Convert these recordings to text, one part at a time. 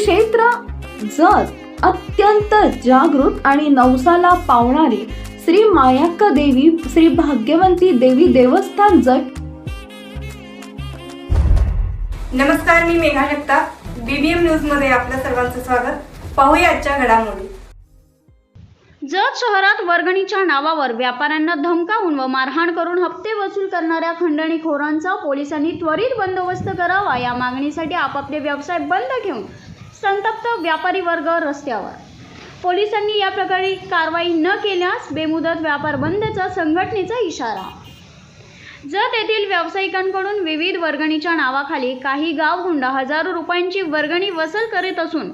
क्षेत्र जत अत्यंत जागृत आणि नवसाला पावणारी श्री मायाक्का देवी श्री भाग्यवंती देवी देवस्थान जट नमस्कार मी मेघा जगताप. बीबीएम न्यूजमध्ये आपल्या सर्वांचं स्वागत. पाहूया आजच्या घडामोडी. जत शहरात वर्गणीच्या नावावर व्यापाऱ्यांना धमकावून व मारहाण करून हप्ते वसूल करणाऱ्या खंडणीखोरांचा पोलिसांनी त्वरित बंदोबस्त करावा या मागणीसाठी आपापले व्यवसाय बंद ठेवून संतप्त व्यापारी वर्ग रस्त्यावर. पोलिसांनी या प्रकारे कारवाई न केल्यास बेमुदत व्यापार बंदचा संघटनेचा इशारा. जत येथील व्यावसायिकांकडून विविध वर्गणीच्या नावाखाली काही गावगुंडा हजारो रुपयांची वर्गणी वसूल करीत असून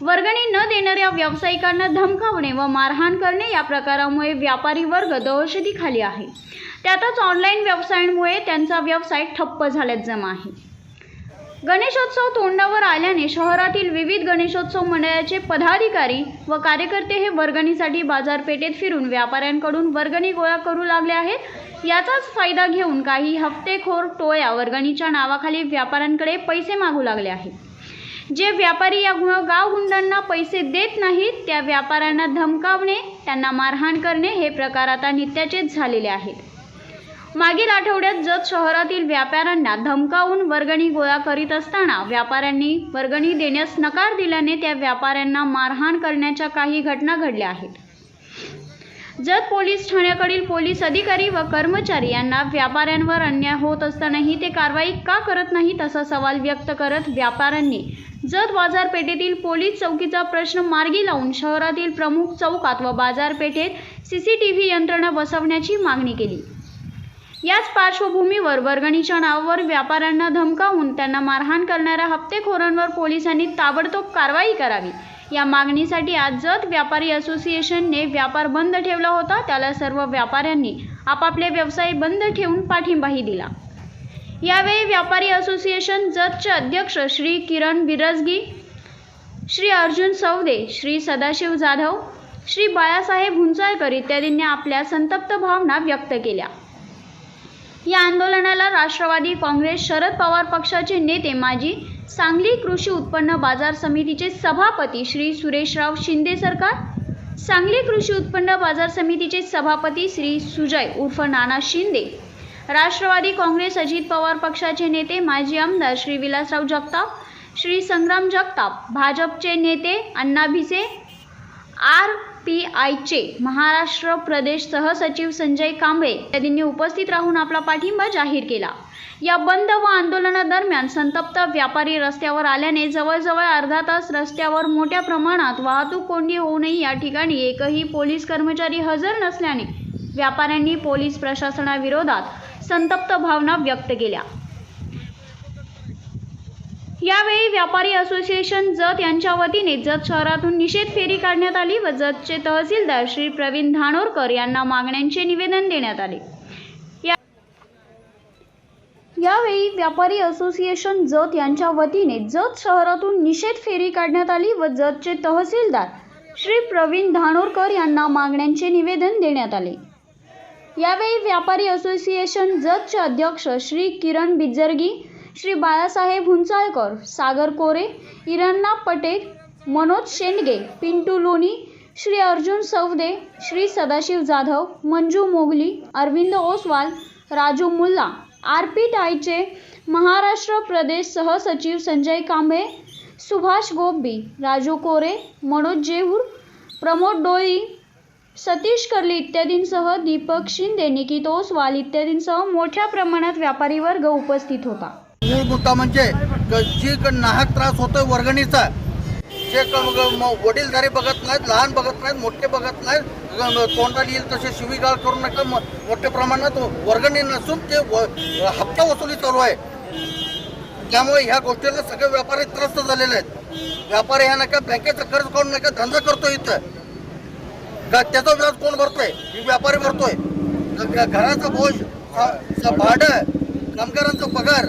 वर्गणी न देणाऱ्या व्यावसायिकांना धमकावणे व मारहाण करणे या प्रकारामुळे व्यापारी वर्ग दहशतीखाली आहे. त्यातच ऑनलाईन व्यवसायांमुळे त्यांचा व्यवसाय ठप्प झाल्यात जमा आहे. गणेशोत्सव तोंडावर आल्याने शहरातील विविध गणेशोत्सव मंडळाचे पदाधिकारी व कार्यकर्ते हे वर्गणीसाठी बाजारपेठेत फिरून व्यापाऱ्यांकडून वर्गणी गोळा करू लागले आहेत. याचाच फायदा घेऊन काही हप्तेखोर टोळ्या वर्गणीच्या नावाखाली व्यापाऱ्यांकडे पैसे मागू लागले आहेत. जे व्यापारी या गावगुंडांना पैसे देत नाहीत त्या व्यापाऱ्यांना धमकावणे त्यांना मारहाण करणे हे प्रकार आता नित्याचेच झालेले आहेत. मागील आठवड्यात जत शहरातील व्यापाऱ्यांना धमकावून वर्गणी गोळा करीत असताना व्यापाऱ्यांनी वर्गणी देण्यास नकार दिल्याने त्या व्यापाऱ्यांना मारहाण करण्याच्या काही घटना घडल्या आहेत. जत पोलीस ठाण्याकडील पोलीस अधिकारी व कर्मचारी यांना व्यापाऱ्यांवर अन्याय होत असतानाही ते कारवाई का करत नाहीत असा सवाल व्यक्त करत व्यापाऱ्यांनी जत बाजारपेठेतील पोलीस चौकीचा प्रश्न मार्गी लावून शहरातील प्रमुख चौकात व बाजारपेठेत सीसीटीव्ही यंत्रणा बसवण्याची मागणी केली. याच पार्श्वभूमीवर वर्गणीच्या नावावर व्यापाऱ्यांना धमकावून त्यांना मारहाण करणाऱ्या हप्तेखोरांवर पोलिसांनी ताबडतोब कारवाई करावी. या मागणीसाठी आज जत व्यापारी असोसिएशनने व्यापार बंद ठेवला होता. त्याला सर्व व्यापाऱ्यांनी आपापले व्यवसाय बंद ठेवून पाठिंबाही दिला. यावेळी व्यापारी असोसिएशन जतचे अध्यक्ष श्री किरण बिरजगी श्री अर्जुन सौदे श्री सदाशिव जाधव श्री बाळासाहेब हुंचाळकर इत्यादींनी आपल्या संतप्त भावना व्यक्त केल्या. या आंदोलनाला राष्ट्रवादी काँग्रेस शरद पवार पक्षाचे नेते माजी सांगली कृषी उत्पन्न बाजार समितीचे सभापती श्री सुरेशराव शिंदे सरकार सांगली कृषी उत्पन्न बाजार समितीचे सभापती श्री सुजय उर्फ नाना शिंदे राष्ट्रवादी काँग्रेस अजित पवार पक्षाचे नेते माजी आमदार श्री विलासराव जगताप श्री संग्राम जगताप भाजपचे नेते अण्णा भिसे आर पी आयचे महाराष्ट्र प्रदेश सहसचिव संजय कांबळे यांनी उपस्थित राहून आपला पाठिंबा जाहीर केला. या बंद व आंदोलनादरम्यान संतप्त व्यापारी रस्त्यावर आल्याने जवळजवळ अर्धा तास रस्त्यावर मोठ्या प्रमाणात वाहतूक कोंडी होऊनही या ठिकाणी एकही पोलीस कर्मचारी हजर नसल्याने व्यापाऱ्यांनी पोलीस प्रशासनाविरोधात संतप्त भावना व्यक्त केल्या. यावेळी व्यापारी असोसिएशन जत यांच्या वतीने जत शहरातून निषेध फेरी काढण्यात आली व जतचे तहसीलदार श्री प्रवीण धानोरकर यांना मागण्यांचे निवेदन देण्यात आले. यावेळी व्यापारी असोसिएशन जत यांच्या वतीने जत शहरातून निषेध फेरी काढण्यात आली व जतचे तहसीलदार श्री प्रवीण धानोरकर यांना मागण्यांचे निवेदन देण्यात आले. यावेळी व्यापारी असोसिएशन जतचे अध्यक्ष श्री किरण बिजरगी श्री बाळासाहेब हुंचाळकर सागर कोरे इरण्णा पटेल मनोज शेंडगे पिंटू लोणी श्री अर्जुन सवदे श्री सदाशिव जाधव मंजू मोगली अरविंद ओसवाल राजू मुल्ला आर पी टायचे महाराष्ट्र प्रदेश सहसचिव संजय कांबळे सुभाष गोब्बी राजू कोरे मनोज जेहूर प्रमोद डोळी सतीश कर्ली इत्यादींसह दीपक शिंदे निकित ओसवाल इत्यादींसह मोठ्या प्रमाणात व्यापारी वर्ग उपस्थित होता. मूळ मुद्दा म्हणजे जी नाहक त्रास होतोय वर्गणीचा जे क- म- वडीलधारी बघत नाहीत लहान बघत नाहीत मोठे बघत नाहीत तोंडात तोंडाला येईल तसे शिवीगाळ करू नका मोठ्या प्रमाणात वर्गणी नसून ते व- हप्ता वसुली चालू आहे. त्यामुळे ह्या गोष्टीला सगळे व्यापारी त्रस्त झालेले आहेत. व्यापारी ह्या नका बँकेचं कर्ज काढून नका धंदा करतोय इथं. का त्याचा व्याज कोण भरतोय? ही व्यापारी भरतोय. घराचा बोज भाडं कामगारांचा पगार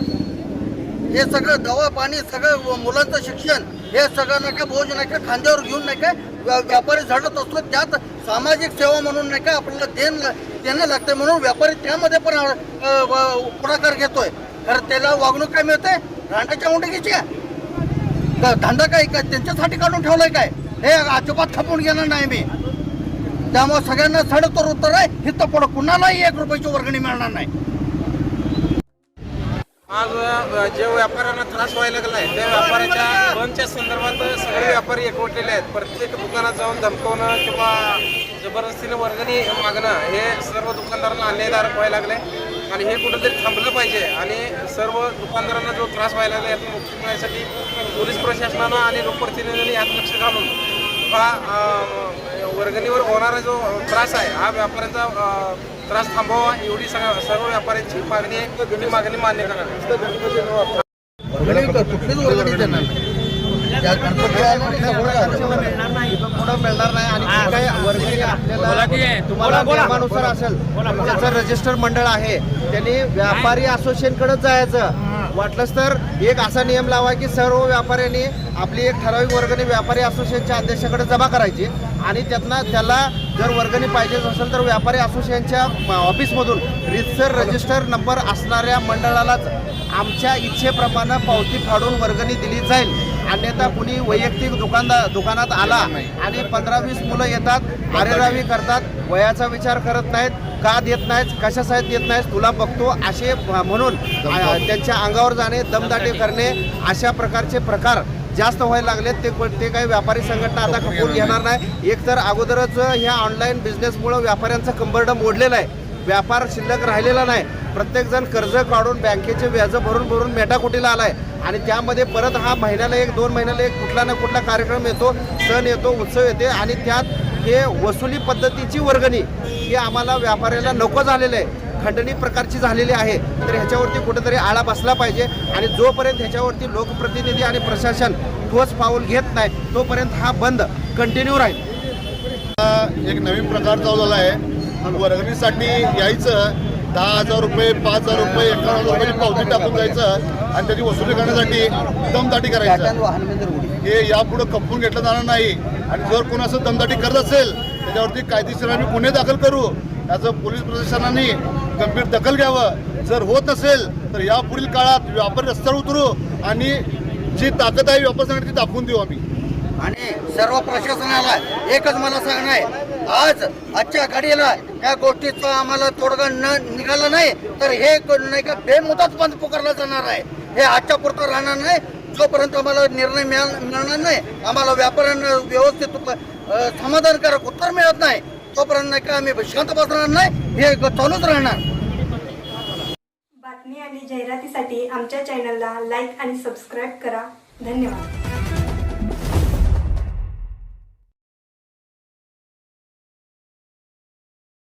हे सगळं दवा पाणी सगळं मुलांचं शिक्षण हे सगळं नाही नका बोज का खांद्यावर घेऊन नाही का व्यापारी झडत असतो त्यात सामाजिक सेवा म्हणून नाही का आपल्याला देण देणं लागतं म्हणून व्यापारी त्यामध्ये पण पुढाकार घेतोय. खरं त्याला वागणूक काय मिळते रांडाच्या उंडकीची का धंदा काय काय त्यांच्यासाठी काढून ठेवलाय काय? हे अजिबात खपून घेणार नाही मी. त्यामुळे सगळ्यांना सडतर उत्तर आहे हिथं पुढं कुणालाही एक रुपयाची वर्गणी मिळणार नाही. आज जे व्यापाऱ्यांना त्रास व्हायला लागलाय त्या व्यापाऱ्याच्या बंदच्या संदर्भात सगळे व्यापारी एकवटलेले आहेत. प्रत्येक दुकानात जाऊन धमकवणं किंवा जबरदस्तीनं वर्गणी मागणं हे सर्व दुकानदारांना अन्यायकारक व्हायला लागले आणि हे कुठंतरी थांबलं पाहिजे. आणि सर्व दुकानदारांना जो त्रास व्हायला लागला यातून मुक्ती मिळण्यासाठी पोलीस प्रशासनानं आणि लोकप्रतिनिधींनी यात लक्ष घालून हा वर्गणीवर होणारा जो त्रास आहे हा व्यापाऱ्यांचा त्रास थांबवावा एवढी सगळ्या सर्व व्यापाऱ्यांची मागणी आहे. ही मागणी मान्य करावी मिळणार नाही आणि वर्गणी आपल्याला तुम्हाला नियमानुसार असेल ज्याचं रजिस्टर मंडळ आहे त्यांनी व्यापारी असोसिएशनकडेच जायचं. वाटलंच तर एक असा नियम लावा की सर्व व्यापाऱ्यांनी आपली एक ठराविक वर्गणी व्यापारी असोसिएशनच्या अध्यक्षाकडे जमा करायची आणि त्यातनं त्याला जर वर्गणी पाहिजे असेल तर व्यापारी असोसिएशनच्या ऑफिसमधून रितसर रजिस्टर नंबर असणाऱ्या मंडळालाच आमच्या इच्छेप्रमाणे पावती फाडून वर्गणी दिली जाईल. अन्यथा कुणी वैयक्तिक दुकानदार दुकानात आला आणि पंधरा वीस मुलं येतात आरेरावी करतात वयाचा विचार करत नाहीत का देत नाहीत कशासाठी देत नाहीत तुला बघतो असे म्हणून त्यांच्या अंगावर जाणे दमदाटी करणे अशा प्रकारचे प्रकार जास्त व्हायला लागलेत. ते ते काही व्यापारी संघटना आता खपवून घेणार नाही. एक तर अगोदरच ह्या ऑनलाईन बिझनेसमुळं व्यापाऱ्यांचं कंबरडं मोडलेलं आहे. व्यापार शिल्लक राहिलेला नाही. प्रत्येकजण कर्ज काढून बँकेचे व्याज भरून भरून मेटाकुटीला आलाय. आणि त्यामध्ये परत हा महिन्याला एक दोन महिन्याला एक कुठला ना कुठला कार्यक्रम येतो सण येतो उत्सव येते. आणि त्यात हे वसुली पद्धतीची वर्गणी ही आम्हाला व्यापाऱ्याला नको झालेलं आहे. खंडणी प्रकारची झालेली आहे. तर ह्याच्यावरती कुठेतरी आळा बसला पाहिजे आणि जोपर्यंत ह्याच्यावरती लोकप्रतिनिधी आणि प्रशासन ठोस पाऊल घेत नाही तोपर्यंत हा बंद कंटिन्यू राहील. एक नवीन प्रकार चालू आहे. वर्गणीसाठी यायचं दहा हजार रुपये पाच हजार रुपये एकावन्न हजार रुपयाची पावती टाकून जायचं आणि त्याची वसुली करण्यासाठी दमदाटी करायचं. हे यापुढे खपवून घेतलं जाणार नाही. आणि जर कोण असं दमदाटी करत असेल त्याच्यावरती कायदेशीर आम्ही गुन्हे दाखल करू. याचं पोलीस प्रशासनाने गंभीर दखल घ्यावं. जर होत नसेल तर यापुढील काळात व्यापारी रस्त्यावर उतरू आणि जी ताकद आहे व्यापार ती दाखवून देऊ आम्ही. आणि सर्व प्रशासनाला एकच मला सांगणं आहे आज आजच्या घडीला या गोष्टीचा आम्हाला तोडगा न निघाला नाही तर हे क- नाही का बेमुदत बंद पुकारला जाणार आहे. हे आजच्या पुरतं राहणार नाही जोपर्यंत आम्हाला निर्णय मिळा- मिळणार नाही आम्हाला व्यापाऱ्यांना व्यवस्थित समाधानकारक उत्तर मिळत नाही तोपर्यंत नाही का आम्ही शांत बसणार नाही हे चालूच राहणार. बातमी आणि जाहिरातीसाठी आमच्या चॅनलला लाईक आणि सबस्क्राईब करा. धन्यवाद.